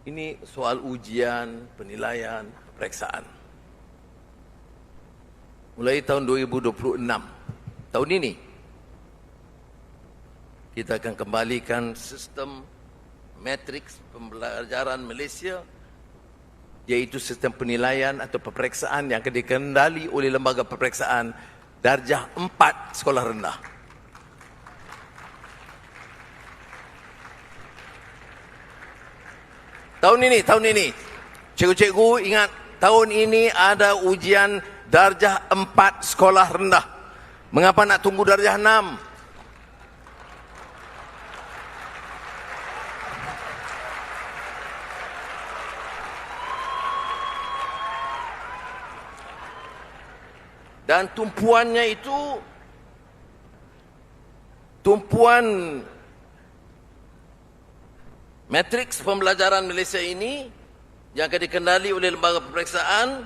Ini soal ujian, penilaian, peperiksaan. Mulai tahun 2026, tahun ini, kita akan kembalikan sistem matriks pembelajaran Malaysia iaitu sistem penilaian atau peperiksaan yang dikendali oleh lembaga peperiksaan darjah 4 sekolah rendah. Tahun ini, tahun ini. Cikgu-cikgu ingat, tahun ini ada ujian darjah 4 sekolah rendah. Mengapa nak tunggu darjah 6? Dan tumpuannya itu tumpuan matriks pembelajaran Malaysia ini yang akan dikendali oleh lembaga peperiksaan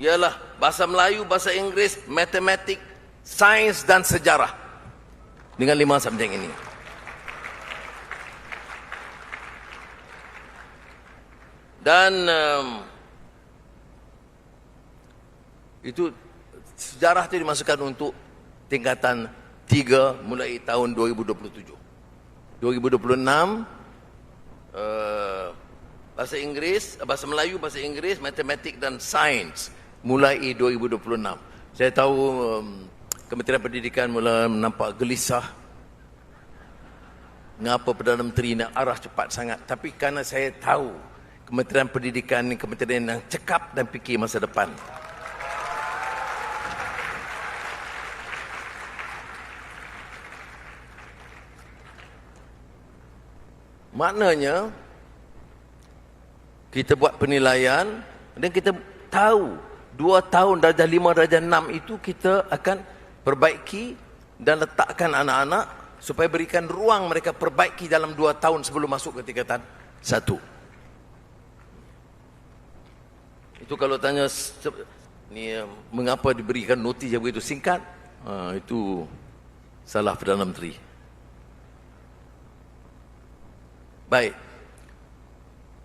ialah bahasa Melayu, bahasa Inggeris, matematik, sains dan sejarah dengan lima subjek ini. Dan um, itu sejarah itu dimasukkan untuk tingkatan tiga mulai tahun 2027. 2026 uh, bahasa Inggeris, bahasa Melayu, bahasa Inggeris, matematik dan sains mulai 2026. Saya tahu um, Kementerian Pendidikan mula nampak gelisah mengapa Perdana Menteri nak arah cepat sangat. Tapi kerana saya tahu Kementerian Pendidikan ini kementerian yang cekap dan fikir masa depan. Maknanya kita buat penilaian dan kita tahu dua tahun darjah lima darjah enam itu kita akan perbaiki dan letakkan anak-anak supaya berikan ruang mereka perbaiki dalam dua tahun sebelum masuk ke tingkatan satu. Itu kalau tanya ni mengapa diberikan notis yang begitu singkat, ha, itu salah Perdana Menteri. Baik.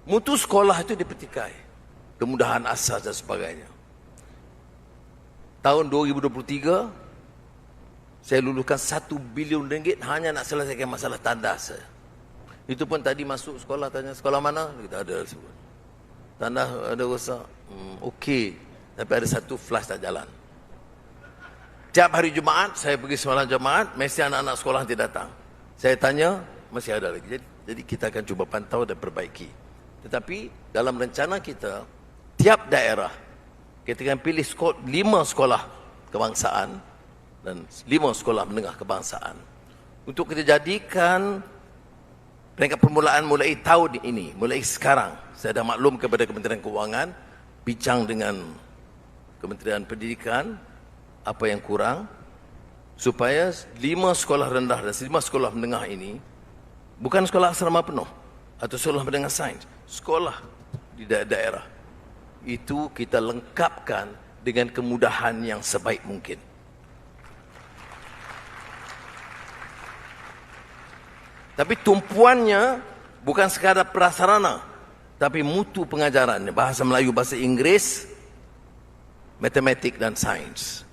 Mutu sekolah itu dipetikai. Kemudahan asas dan sebagainya. Tahun 2023, saya luluskan satu bilion ringgit hanya nak selesaikan masalah tandas. Itu pun tadi masuk sekolah, tanya sekolah mana? Kita ada sebut. Tandas ada rosak. Hmm, Okey. Tapi ada satu flash tak jalan. Tiap hari Jumaat, saya pergi semalam Jumaat, mesti anak-anak sekolah tidak datang. Saya tanya, masih ada lagi. Jadi, jadi kita akan cuba pantau dan perbaiki. Tetapi dalam rencana kita, tiap daerah, kita akan pilih lima sekolah kebangsaan dan lima sekolah menengah kebangsaan. Untuk kita jadikan peringkat permulaan mulai tahun ini, mulai sekarang, saya dah maklum kepada Kementerian Keuangan, bincang dengan Kementerian Pendidikan, apa yang kurang, supaya lima sekolah rendah dan lima sekolah menengah ini Bukan sekolah asrama penuh atau sekolah menengah sains, sekolah di daerah. Itu kita lengkapkan dengan kemudahan yang sebaik mungkin. Tapi tumpuannya bukan sekadar prasarana, tapi mutu pengajaran bahasa Melayu, bahasa Inggeris, matematik dan sains.